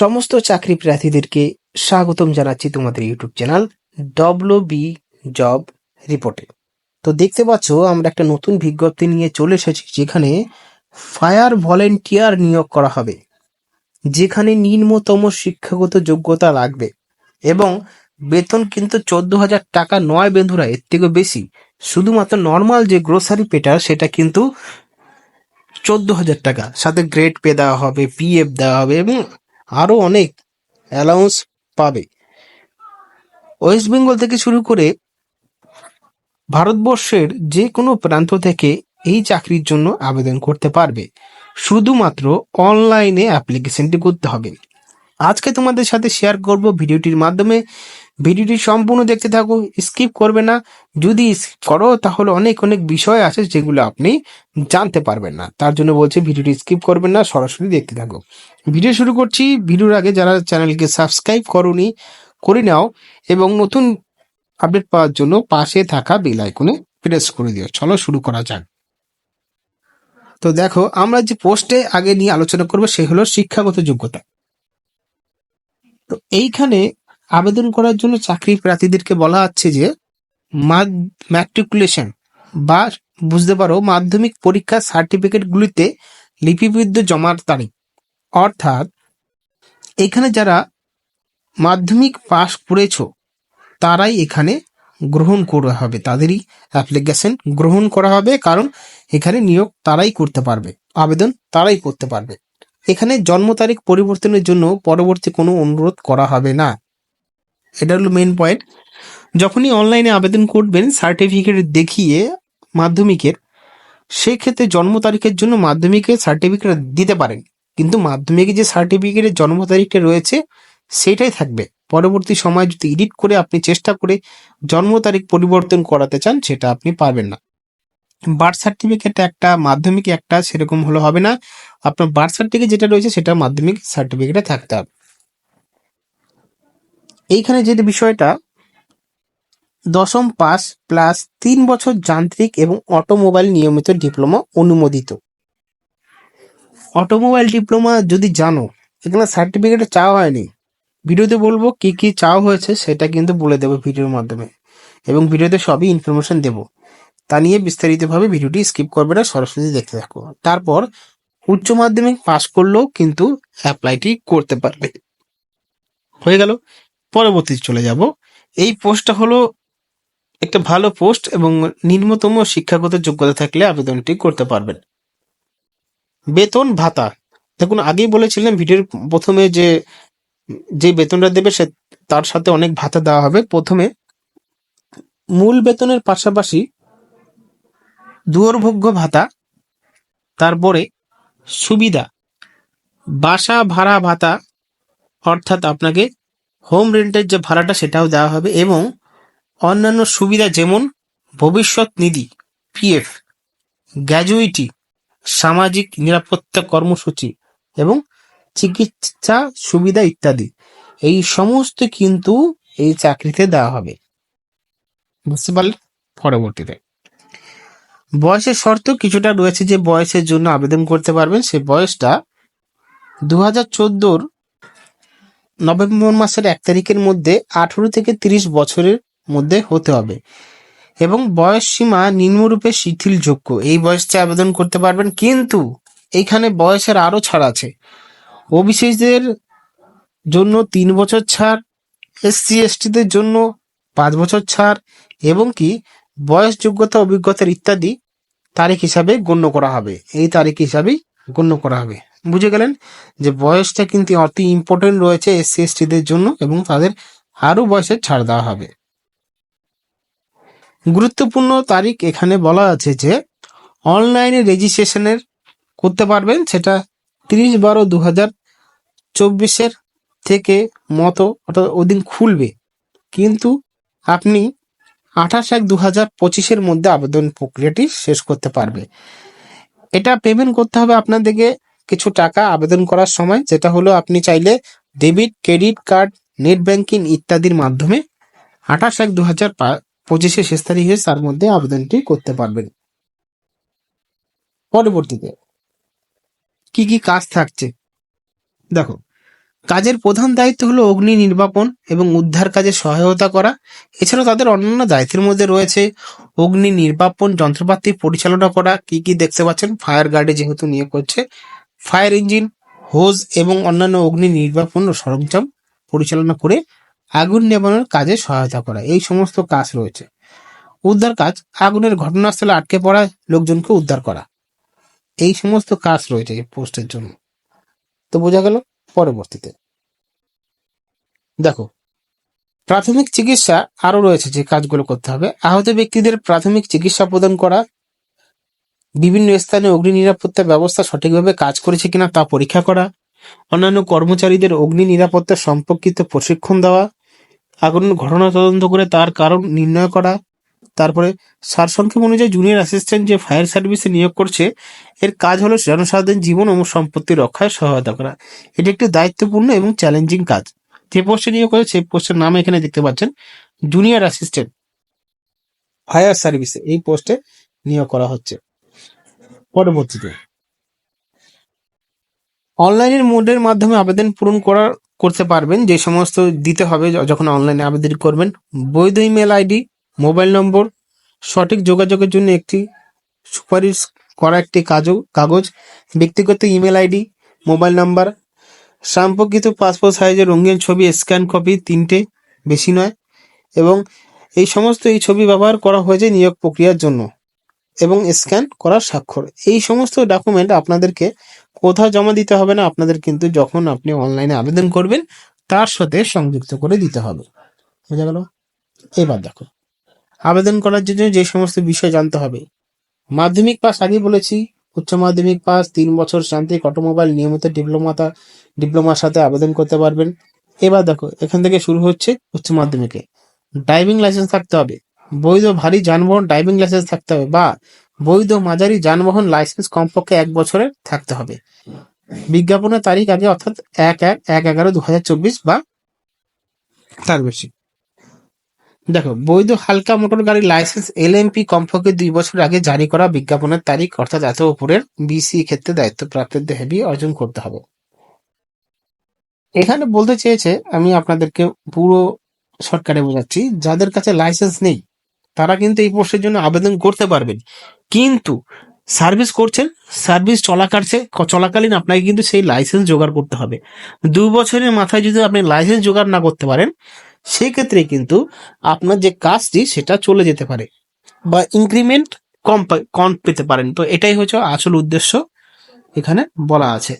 সমস্ত চাকরি প্রার্থীদেরকে স্বাগতম জানাচ্ছি তোমাদের YouTube channel W B job রিপোর্টে তো দেখতে পাচ্ছ, আমরা একটা নতুন বিজ্ঞপ্তি নিয়ে চলে এসেছি, যেখানে ফায়ার ভলেন্টিয়ার নিয়োগ করা হবে, যেখানে নিম্নতম শিক্ষাগত যোগ্যতা লাগবে এবং বেতন কিন্তু চোদ্দ হাজার টাকা নয় বন্ধুরা, এর থেকে বেশি। শুধুমাত্র নর্মাল যে গ্রোসারি পেটার সেটা কিন্তু চোদ্দ হাজার টাকা। সাথে গ্রেড পে দেওয়া হবে পিএফ দেওয়া হবে, এবং আরও অনেক অ্যালাউন্স পাবে। ওয়েস্ট বেঙ্গল থেকে শুরু করে ভারতবর্ষের যে কোনো প্রান্ত থেকে এই চাকরির জন্য আবেদন করতে পারবে। শুধুমাত্র অনলাইনে অ্যাপ্লিকেশনটি করতে হবে। আজকে তোমাদের সাথে শেয়ার করব ভিডিওটির মাধ্যমে। ভিডিওটি সম্পূর্ণ দেখতে থাকো স্কিপ করবে না। যদি করো, তাহলে অনেক অনেক বিষয় আছে যেগুলো আপনি জানতে পারবেন না। তার জন্য বলছি, ভিডিওটি স্কিপ করবেন না, সরাসরি দেখতে থাকো। ভিডিও শুরু করছি। ভিডিওর আগে যারা চ্যানেলকে সাবস্ক্রাইব করনি, করে নাও এবং নতুন আপডেট পাওয়ার জন্য পাশে থাকা বেল আইকনে প্রেস করে দিও। চলো শুরু করা যাক। তো দেখো, আমরা যে পোস্টে আগে নিয়ে আলোচনা করব, সে হলো শিক্ষাগত যোগ্যতা। তো এইখানে আবেদন করার জন্য চাকরি প্রার্থীদেরকে বলা হচ্ছে যে ম্যাট্রিকুলেশন বা বুঝতে পারো মাধ্যমিক পরীক্ষার সার্টিফিকেটগুলিতে লিপিবদ্ধ জমার তারিখ। অর্থাৎ এখানে যারা মাধ্যমিক পাস করেছ, তারাই এখানে গ্রহণ করা হবে, তাদেরই অ্যাপ্লিকেশন গ্রহণ করা হবে, কারণ এখানে নিয়োগ তারাই করতে পারবে, আবেদন তারাই করতে পারবে। এখানে জন্ম তারিখ পরিবর্তনের জন্য পরবর্তী কোনো অনুরোধ করা হবে না। এটা হলো মেন পয়েন্ট যখনই অনলাইনে আবেদন করবেন সার্টিফিকেট দেখিয়ে মাধ্যমিকের, সেক্ষেত্রে জন্ম তারিখের জন্য মাধ্যমিকের সার্টিফিকেট দিতে পারেন। কিন্তু মাধ্যমিকে যে সার্টিফিকেটের জন্ম তারিখটা রয়েছে, সেটাই থাকবে। পরবর্তী সময় যদি এডিট করে আপনি চেষ্টা করে জন্ম তারিখ পরিবর্তন করাতে চান, সেটা আপনি পারবেন না। বার্থ সার্টিফিকেট একটা মাধ্যমিক একটা সেরকম হলে হবে না। আপনার বার্থ সার্টিফিকেট যেটা রয়েছে সেটা মাধ্যমিক সার্টিফিকেটে থাকতে হবে। এইখানে যে বিষয়টা, দশম পাস প্লাস তিন বছর যান্ত্রিক এবং অটোমোবাইল নিয়মিত ডিপ্লোমা অনুমোদিত। অটোমোবাইল ডিপ্লোমা যদি জানো, এখানে সার্টিফিকেট চাওয়া হয়নি। ভিডিওতে বলব কি কি চাওয়া হয়েছে সেটা কিন্তু বলে দেবো ভিডিওর মাধ্যমে। এবং ভিডিওতে সবই ইনফরমেশন দেবো। তা নিয়ে বিস্তারিতভাবে ভিডিওটি স্কিপ করবে না, সরাসরি দেখতে থাকো। তারপর উচ্চ মাধ্যমিক পাস করলেও কিন্তু অ্যাপ্লাইটি করতে পারবে। হয়ে গেল, পরবর্তী চলে যাব। এই পোস্টটা হলো একটা ভালো পোস্ট এবং নিম্নতম শিক্ষাগত যোগ্যতা থাকলে আবেদনটি করতে পারবেন। বেতন ভাতা। দেখুন, আগেই বলেছিলাম, ভিডিওর প্রথমে যে যে বেতনটা দেবে সে, তার সাথে অনেক ভাতা দেওয়া হবে। প্রথমে মূল বেতনের পাশাপাশি দুর্ভোগ্য ভাতা তারপরে সুবিধা বাসা ভাড়া ভাতা অর্থাৎ আপনাকে হোম রেন্টের যে ভাড়াটা সেটাও দেওয়া হবে এবং অন্যান্য সুবিধা যেমন ভবিষ্যৎ নিধি, পিএফ গ্র্যাজুইটি সামাজিক নিরাপত্তা কর্মসূচি এবং চিকিৎসা সুবিধা ইত্যাদি। এই সমস্ত কিন্তু এই চাকরিতে দেওয়া হবে। বুঝতে পারলেন? পরবর্তীতে। বয়সের শর্ত কিছুটা রয়েছে যে বয়সের জন্য আবেদন করতে পারবেন। সে বয়সটা দু হাজার চোদ্দোর নভেম্বর মাসের এক তারিখের মধ্যে আঠেরো থেকে তিরিশ বছরের মধ্যে হতে হবে এবং বয়স সীমা নিম্নরূপে শিথিলযোগ্য এই বয়সে আবেদন করতে পারবেন, কিন্তু এইখানে বয়সের আরও ছাড় আছে। ওবিসিদের জন্য তিন বছর ছাড়, এসসি, এসটিদের জন্য পাঁচ বছর ছাড় এবং কি বয়স, যোগ্যতা, অভিজ্ঞতার ইত্যাদি তারিখ হিসাবে গণ্য করা হবে। এই তারিখ হিসাবেই গণ্য করা হবে। বুঝে গেলেন? যে বয়সটা কিন্তু অতি ইম্পর্টেন্ট রয়েছে এসসি এসটিদের জন্য এবং তাদের আরও বয়সের ছাড় দেওয়া হবে। গুরুত্বপূর্ণ তারিখ এখানে বলা আছে যে অনলাইনে রেজিস্ট্রেশনের করতে পারবেন সেটা তিরিশ বারো দু হাজার চব্বিশের থেকে মতো অর্থাৎ ওদিন খুলবে। কিন্তু আপনি আঠাশ এক দু হাজার পঁচিশের মধ্যে আবেদন প্রক্রিয়াটি শেষ করতে পারবে। এটা পেমেন্ট করতে হবে আপনাদেরকে কিছু টাকা আবেদন করার সময়, যেটা হলো আপনি চাইলে debit credit card net banking ইত্যাদির মাধ্যমে আঠাশ এক দু হাজার পঁচিশে শেষ তারিখে তার মধ্যে আবেদনটি করতে পারবেন। পরবর্তীতে কি কি কাজ থাকছে? দেখো কাজের প্রধান দায়িত্ব হলো অগ্নি নির্বাপন এবং উদ্ধার কাজে সহায়তা করা। এছাড়াও তাদের অন্যান্য দায়িত্বের মধ্যে রয়েছে অগ্নি নির্বাপন যন্ত্রপাতি পরিচালনা করা। কি কি দেখতে পাচ্ছেন? ফায়ার গার্ডে যেহেতু নিয়োগ করছে। ফায়ার ইঞ্জিন, হোজ এবং অন্যান্য অগ্নি নির্বাপন ও সরঞ্জাম পরিচালনা করে আগুন নেভানোর কাজে সহায়তা করা। এই সমস্ত কাজ রয়েছে। উদ্ধার কাজ, আগুনের ঘটনাস্থলে আটকে পড়া লোকজনকে উদ্ধার করা। এই সমস্ত কাজ রয়েছে পোস্টের জন্য। তো বোঝা গেল? পরবর্তীতে। দেখো, প্রাথমিক চিকিৎসা আরও রয়েছে যে কাজগুলো করতে হবে। আহত ব্যক্তিদের প্রাথমিক চিকিৎসা প্রদান করা, বিভিন্ন স্থানে অগ্নি নিরাপত্তা ব্যবস্থা সঠিকভাবে কাজ করেছে কিনা তা পরীক্ষা করা, অন্যান্য কর্মচারীদের অগ্নি নিরাপত্তা সম্পর্কিত প্রশিক্ষণ দেওয়া, আগুন ঘটনা তদন্ত করে তার কারণ নির্ণয় করা তারপরে সারসংক্ষেপ অনুযায়ী জুনিয়র অ্যাসিস্ট্যান্ট যে ফায়ার সার্ভিসে নিয়োগ করছে, এর কাজ হলো জনসাধারণের জীবন ও সম্পত্তি রক্ষায় সহায়তা করা। এটি একটি দায়িত্বপূর্ণ এবং চ্যালেঞ্জিং কাজ। যে পোস্টে নিয়োগ করেছে সেই পোস্টের নাম এখানে দেখতে পাচ্ছেন জুনিয়র অ্যাসিস্ট্যান্ট ফায়ার সার্ভিসে এই পোস্টে নিয়োগ করা হচ্ছে। পরবর্তীতে অনলাইনের মোডের মাধ্যমে আবেদন পূরণ করার, করতে পারবেন, যে সমস্ত দিতে হবে, যখন অনলাইনে আবেদন করবেন। বৈধ ইমেল আইডি মোবাইল নম্বর, সঠিক যোগাযোগের জন্য একটি সুপারিশ করা একটি কাগজ, ব্যক্তিগত ইমেল আইডি, মোবাইল নাম্বার, সম্পর্কিত পাসপোর্ট সাইজের রঙিন ছবি, স্ক্যান কপি তিনটে, বেশি নয়, এবং এই সমস্ত এই ছবি ব্যবহার করা হয়েছে নিয়োগ প্রক্রিয়ার জন্য এবং স্ক্যান করা স্বাক্ষর। এই সমস্ত ডকুমেন্ট আপনাদেরকে কোথাও জমা দিতে হবে না, আপনাদের কিন্তু যখন আপনি অনলাইনে আবেদন করবেন, তার সাথে সংযুক্ত করে দিতে হবে। বোঝা গেল? এবার দেখো। আবেদন করার জন্য যে সমস্ত বিষয় জানতে হবে। মাধ্যমিক পাস আগে বলেছি, উচ্চ মাধ্যমিক পাস তিন বছর যান্ত্রিক অটোমোবাইল নিয়মিত ডিপ্লোমাতা, ডিপ্লোমার সাথে আবেদন করতে পারবেন। এবার দেখো, এখান থেকে শুরু হচ্ছে উচ্চ মাধ্যমিকে। ড্রাইভিং লাইসেন্স থাকতে হবে। বৈধ ভারী যানবাহন ড্রাইভিং লাইসেন্স থাকতে হবে বা বৈধ মাঝারি যানবাহন লাইসেন্স কমপক্ষে এক বছরের থাকতে হবে। বিজ্ঞাপনের তারিখ আগে অর্থাৎ এক এক এক এগারো দু হাজার চব্বিশ বা তার বেশি। দেখো, বৈধ হালকা মোটর গাড়ির লাইসেন্স এলএমপি কমপক্ষে দুই বছর আগে জারি করা বিজ্ঞাপনের তারিখ, অর্থাৎ এত উপরের বিসি ক্ষেত্রে দায়িত্বপ্রাপ্তদের হেভি অর্জন করতে হবে। এখানে বলতে চেয়েছে, আমি আপনাদেরকে পুরো শর্টকাটে বোঝাচ্ছি, যাদের কাছে লাইসেন্স নেই, তারা কিন্তু এই পোস্টের জন্য আবেদন করতে পারবেন। কিন্তু সার্ভিস করছেন, সার্ভিস চলাকালছে চলাকালীন আপনাকে কিন্তু সেই লাইসেন্স জোগাড় করতে হবে। দু বছরের মাথায় যদি আপনি লাইসেন্স জোগাড় না করতে পারেন সেই ক্ষেত্রে কিন্তু আপনার যে কাজটি, সেটা চলে যেতে পারে বা ইনক্রিমেন্ট কম কম পেতে পারেন। তো এটাই হচ্ছে আসল উদ্দেশ্য এখানে বলা আছে।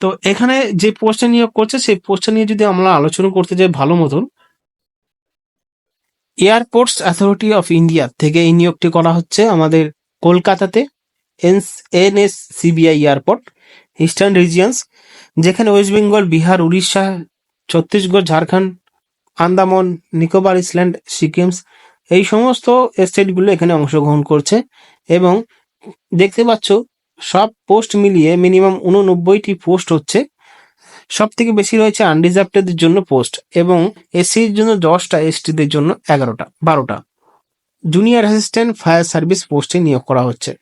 তো এখানে যে পোস্টে নিয়োগ করছে, সেই পোস্টটা নিয়ে যদি আমরা আলোচনা করতে যাই ভালো মতন এয়ারপোর্টস অথরিটি অফ ইন্ডিয়া থেকে এই নিয়োগটি করা হচ্ছে আমাদের কলকাতাতে, এনস N S CBI airport eastern regions যেখানে ওয়েস্ট বেঙ্গল বিহার উড়িষ্যা ছত্তিশগড়, ঝাড়খণ্ড, আন্দামান, নিকোবর, ইসল্যান্ড সিকিমস এই সমস্ত স্টেটগুলো এখানে অংশগ্রহণ করছে এবং দেখতে পাচ্ছ সব পোস্ট মিলিয়ে মিনিমাম উননব্বইটি পোস্ট হচ্ছে। সব থেকে বেশি রয়েছে আনরিজার্ভদের জন্য পোস্ট এবং এসসির জন্য দশটা, এসটিদের জন্য এগারোটা, বারোটা। জুনিয়র অ্যাসিস্ট্যান্ট, ফায়ার সার্ভিস পোস্টে নিয়োগ করা হচ্ছে।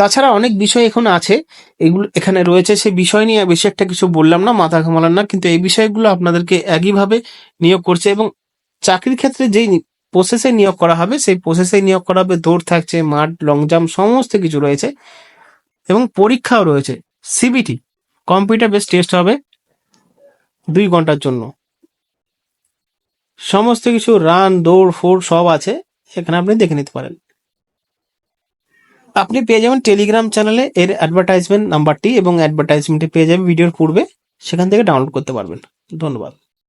তাছাড়া অনেক বিষয় এখন আছে। এগুলো এখানে রয়েছে। সে বিষয় নিয়ে বেশি একটা কিছু বললাম না, মাথা ঘামালাম না। কিন্তু এই বিষয়গুলো আপনাদেরকে একইভাবে নিয়োগ করছে এবং চাকরির ক্ষেত্রে যেই প্রসেসে নিয়োগ করা হবে, সেই প্রসেসে নিয়োগ করা হবে। দৌড় থাকছে, মাঠ লং জাম্প সমস্ত কিছু রয়েছে এবং পরীক্ষাও রয়েছে। সিবিটি কম্পিউটার বেস টেস্ট হবে দুই ঘণ্টার জন্য। সমস্ত কিছু রান দৌড় ফোড় সব আছে। এখানে আপনি দেখে নিতে পারেন। আপনি পেয়ে যাবেন টেলিগ্রাম চ্যানেলে এর অ্যাডভার্টাইজমেন্ট নাম্বারটি এবং অ্যাডভার্টাইজমেন্টে পেয়ে যাবেন ভিডিওর পূর্বে। সেখান থেকে ডাউনলোড করতে পারবেন। ধন্যবাদ।